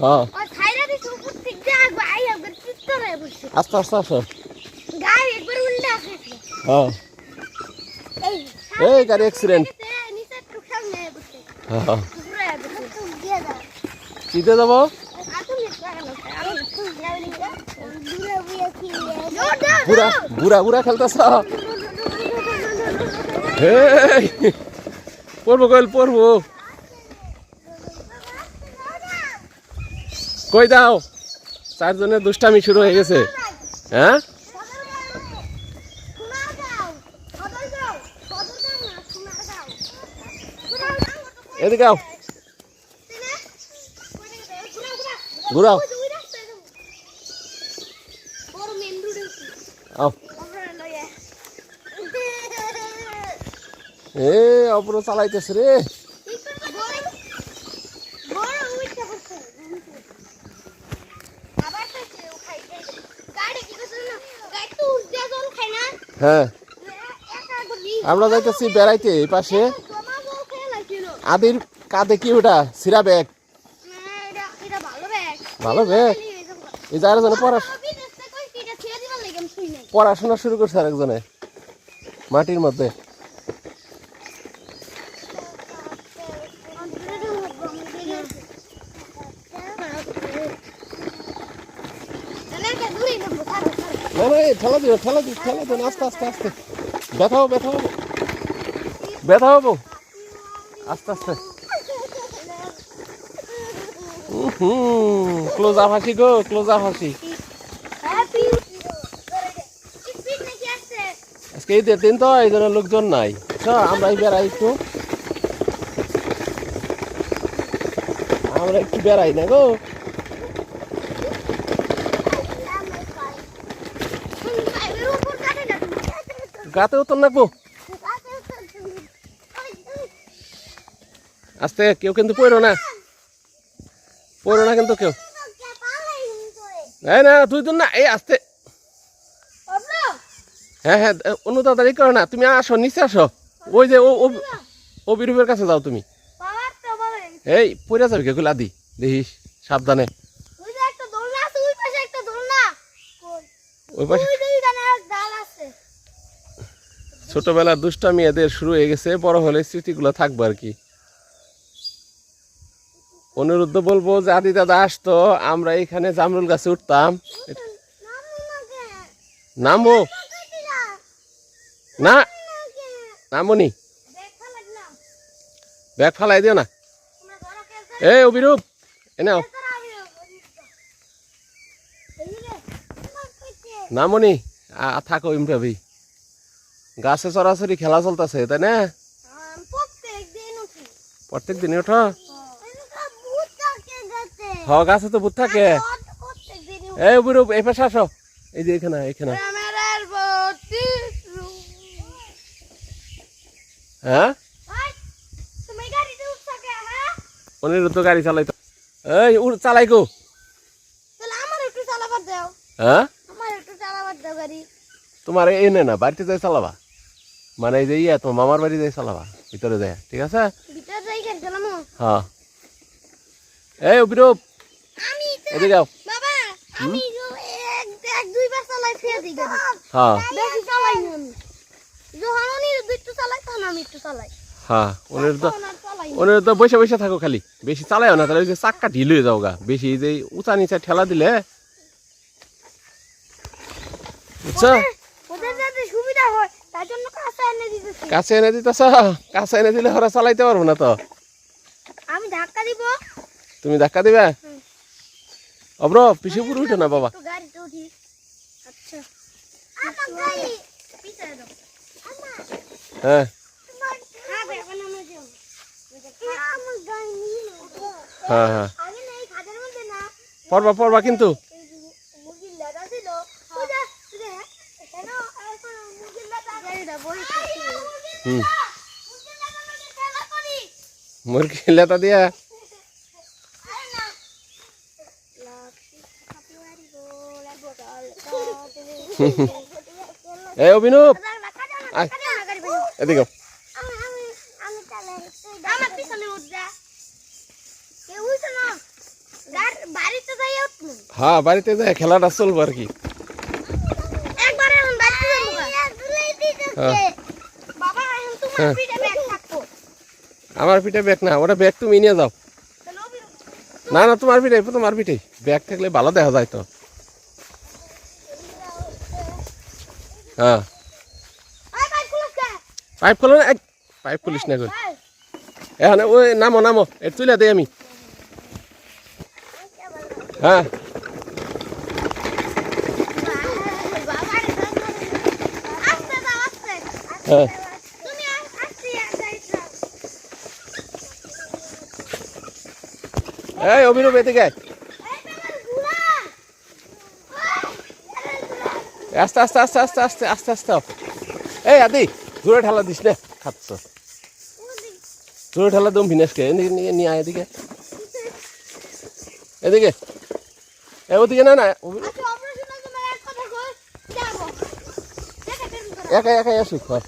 হ্যাঁ হয়ে আস্তে আস্তে আসো গাই একবার উল্টা আসছে হ্যাঁ এই গাড়ি অ্যাক্সিডেন্ট হ্যাঁ চিতে যাব বুড়া বুড়া বুড়া খেলতেছ পড়ব কইল পড়ব কই দাও? চারজনের দুষ্টামি শুরু হয়ে গেছে। হ্যাঁ? এদিকে আও। ঘুরাও। এ অপর চালাইতেছে রে। হ্যাঁ। আমরা যাইতেছি বেড়াইতে এই পাশে। আদির কাঁধে কি ওটা? সিরা ব্যাগ। ভালো ব্যাগ। এই যে আরেকজনে পড়া পড়াশোনা শুরু করছে আরেকজনে। মাটির মধ্যে না না এই ঠেলা দিও ঠেলা দিও ঠেলা দিও আস্তে আস্তে আস্তে। ব্যথা হব ব্যথা হব। ব্যথা হব। আস্তে আস্তে। হুম ক্লোজ আপ হাসি গো ক্লোজ আপ হাসি। আজকে ঈদের দিন তো এই জন্য লোকজন নাই। আমরা বেড়াই একটু। আমরা একটু বেড়াই না গো। গাতে উত্তর নাকবো আস্তে কেউ কিন্তু পড়ো না। পড়ো না কিন্তু কেউ। না তুই তো না এই আস্তে। হ্যাঁ হ্যাঁ অন্য তাড়াতাড়ি করো না তুমি আসো নিচে আসো। ওই যে ও ও- বিরূপের কাছে যাও তুমি। এই পড়ে যাবে কেউ আদি দেখিস সাবধানে। ওই পাশে ছোটবেলার দুষ্টামি এদের শুরু হয়ে গেছে, বড় হলে স্মৃতিগুলো থাকবে আর কি। অনুরুদ্ধ বলব যে আদি দাদা আসতো, আমরা এখানে জামরুল গাছে উঠতাম। নামো। না, নামনি। ব্যাগ ফালাই দিও না। এই অবিরূপ এনে আও। নামনি থাকো ইমভাবেই গাছে চড়াচড়ি খেলা চলতেছে তাই না? প্রত্যেক দিনই ওঠো? হ গাছে তো ভূত থাকে। এই অবিরূপ এই পাশে আসো। এই যে এখানে এখানে। হ্যাঁ? হ্যাঁ? অনিরুদ্ধ গাড়ি এই উড় চালাই গো হ্যাঁ? তোমার এনে না বাড়িতে যাই চালাবা। মানে এই যে ইয়া তোমার মামার বাড়ি যাই চালাবা ভিতরে যায় ঠিক আছে? ভিতরে যাই গাড়ি চালামো? হ্যাঁ। এই তো- এদিকে যাও হ্যাঁ। হ্যাঁ বসে বসে থাকো খালি। বেশি চালাইও না তাহলে চাক্কা ঢিল হয়ে যাও গা বেশি যে উঁচা নিচা ঠেলা দিলে বুঝছ সুবিধা হয় তার এনে দিতেছি। কাছে এনে দিতেছ? কাছে এনে দিলে ওরা চালাইতে পারব না তো? আমি ধাক্কা দিব। তুমি ধাক্কা দিবে? অব্র পিছু পুরো উঠো না বাবা। তো গাড়িতে উঠি। আচ্ছা। হ্যাঁ। হ্যাঁ। হ্যাঁ হ্যাঁ। না পড়বা পড়বা কিন্তু এই যে মুরগির লেদা ছিল ওটা রে কেন এখন মুরগির লেদা গাড়িটা বড় হুম মুরগির লেদা মানে খেলা করি মুরগি লেতা দিয়া আরে না লাকি কাপি মারি গো লাগবো কাল এই অভিনব আয়। গাড়ি এদিকে আমি আমি আমি চালাই আমার পিছনে উঠ যা এ উঠো না গার- বাড়িতে যাই উঠবো হ্যাঁ বাড়িতে যায় খেলাটা চলবো আর কি। হ্যাঁ। হ্যাঁ। আমার পিঠে ব্যাগ না ওটা ব্যাগ তুমি নিয়ে যাও না না তোমার পিঠে তোমার পিঠে ব্যাগ থাকলে ভালো দেখা যায় তো হ্যাঁ পাইপ খোলো না এক পাইপ খুলিস না করে এখানে ওই নামো নামো এর তুলে দেই আমি হ্যাঁ হ্যাঁ তুমি আ- আস্তে যাইছো এই অভিনব এদিকে আস্তে আস্তে আস্তে আস্তে আস্তে আস্তে আস্তে। এই আদি জোরে ঠেলা দিস না খাচ্ছ। জোরে ঠেলা দম ভিনেসকে এদিকে নিয়ে নিয়ে আয় এদিকে। এদিকে। এ ওদিকে না না আচ্ছা করো একাই একাই আসুক হয়।